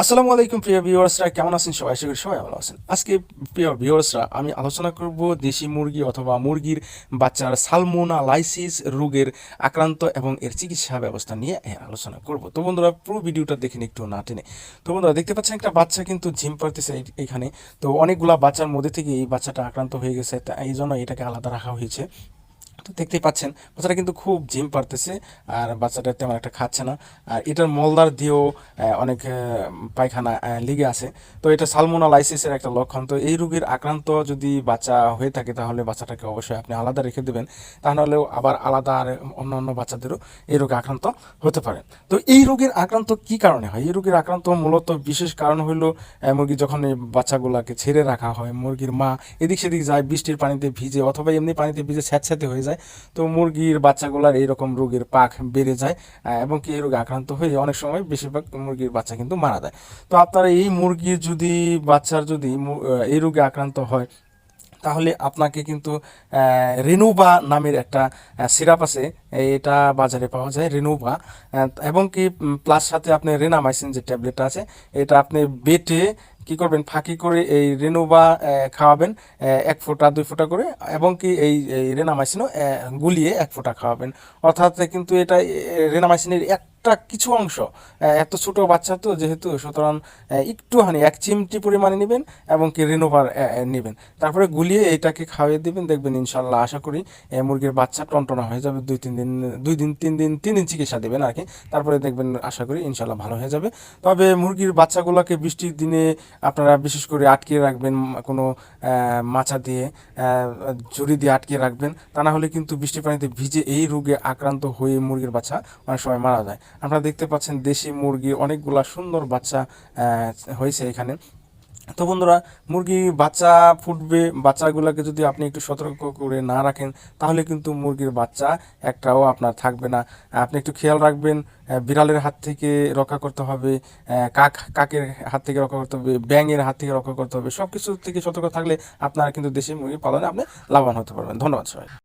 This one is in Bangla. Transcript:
আসসালামু আলাইকুম প্রিয় ভিউয়ার্সরা, কেমন আছেন সবাই? আশা করি সবাই ভালো আছেন। আজকে প্রিয় ভিউয়ার্সরা, আমি আলোচনা করব দেশি মুরগি অথবা মুরগির বাচ্চার সালমোনা লাইসিস রোগের আক্রান্ত এবং এর চিকিৎসা ব্যবস্থা নিয়ে আলোচনা করব। তো বন্ধুরা, পুরো ভিডিওটা দেখেন একটু না টেনে। তো বন্ধুরা, দেখতে পাচ্ছেন একটা বাচ্চা কিন্তু ঝিম পারতেছে এখানে। তো অনেকগুলা বাচ্চার মধ্যে থেকে এই বাচ্চাটা আক্রান্ত হয়ে গেছে এই জন্য এটাকে আলাদা রাখা হয়েছে। তো দেখতেই পাচ্ছেন, বাচ্চাটা কিন্তু খুব জিম পারতেছে, আর বাচ্চাটা তেমন একটা খাচ্ছে না। আর এটার মলদার দিয়েও অনেক পায়খানা লেগে আছে। তো এটা সালমোনা লাইসিসের একটা লক্ষণ। তো এই রোগের আক্রান্ত যদি বাচ্চা হয়ে থাকে, তাহলে বাচ্চাটাকে অবশ্যই আপনি আলাদা রেখে দেবেন। তা নাহলেও আবার আলাদা আর অন্য অন্য বাচ্চাদেরও এই রোগে আক্রান্ত হতে পারে। তো এই রোগের আক্রান্ত কি কারণে হয়? এই রোগের আক্রান্ত মূলত বিশেষ কারণ হলো মুরগি যখন এই বাচ্চাগুলোকে ছেড়ে রাখা হয়, মুরগির মা এদিক সেদিক যায়, বৃষ্টির পানিতে ভিজে অথবা এমনি পানিতে ভিজে স্যাঁতস্যাঁতে হয়ে যায়। তো মুরগির বাচ্চাগুলার এইরকম রোগের পাক বেড়ে যায় এবং কি এই রোগে আক্রান্ত হয়ে অনেক সময় বেশিরভাগ মুরগির বাচ্চা কিন্তু মারা যায়। তো আপনারা এই মুরগির যদি, বাচ্চার যদি এই রোগে আক্রান্ত হয়, তাহলে আপনাকে কিন্তু রেনুবা নামের একটা সিরাপ আছে, এটা বাজারে পাওয়া যায় রেনুবা এবং কি প্লাস সাথে আপনি রেনামাইসিন যে ট্যাবলেটটা আছে, এটা আপনি বেটে কি করবেন? ফাঁকি করে এই রেনোভা খাওয়াবেন এক ফোঁটা, দুই ফোঁটা করে, এবং কি এই রেনামাইসিনও গুলিয়ে এক ফোঁটা খাওয়াবেন। অর্থাৎ কিন্তু এটা রেনামাইসিনের রেনামাইসিনের একটা কিছু অংশ। এত ছোট বাচ্চা তো যেহেতু, সুতরাং একটুখানি, এক চিমটি পরিমাণে নেবেন এবং কি রেনোভার নেবেন। তারপরে গুলিয়ে এটাকে খাওয়িয়ে দিবেন, দেখবেন ইনশাল্লাহ আশা করি মুরগির বাচ্চা টনটনা হয়ে যাবে, দুই, তিন দিন, দুই দিন, তিন দিন তিন দিন চিকিৎসা দেবেন আর কি। তারপরে দেখবেন, আশা করি ইনশাল্লাহ ভালো হয়ে যাবে। তবে মুরগির বাচ্চাগুলোকে বৃষ্টির দিনে আপনারা বিশেষ করে আটকে রাখবেন কোনো মাছা দিয়ে ঝুড়ি দিয়ে আটকে রাখবেন। তা না হলে কিন্তু বৃষ্টির পানিতে ভিজে এই রোগে আক্রান্ত হয়ে মুরগির বাচ্চা অনেক সময় মারা যায়। আপনারা দেখতে পাচ্ছেন দেশি মুরগি, অনেকগুলা সুন্দর বাচ্চা হয়েছে এখানে। তো বন্ধুরা, মুরগি বাচ্চা ফুটবে, বাচ্চাগুলোকে যদি আপনি একটু সতর্ক করে না রাখেন, তাহলে কিন্তু মুরগির বাচ্চা একটাও আপনার থাকবে না। আপনি একটু খেয়াল রাখবেন বিড়ালের হাত থেকে রক্ষা করতে হবে কাক, কাকের হাত থেকে রক্ষা করতে হবে, ব্যাঙের হাত থেকে রক্ষা করতে হবে সব কিছু থেকে সতর্ক থাকলে আপনারা কিন্তু দেশি মুরগি পালনে আপনি লাভবান হতে পারবেন। ধন্যবাদ সবাই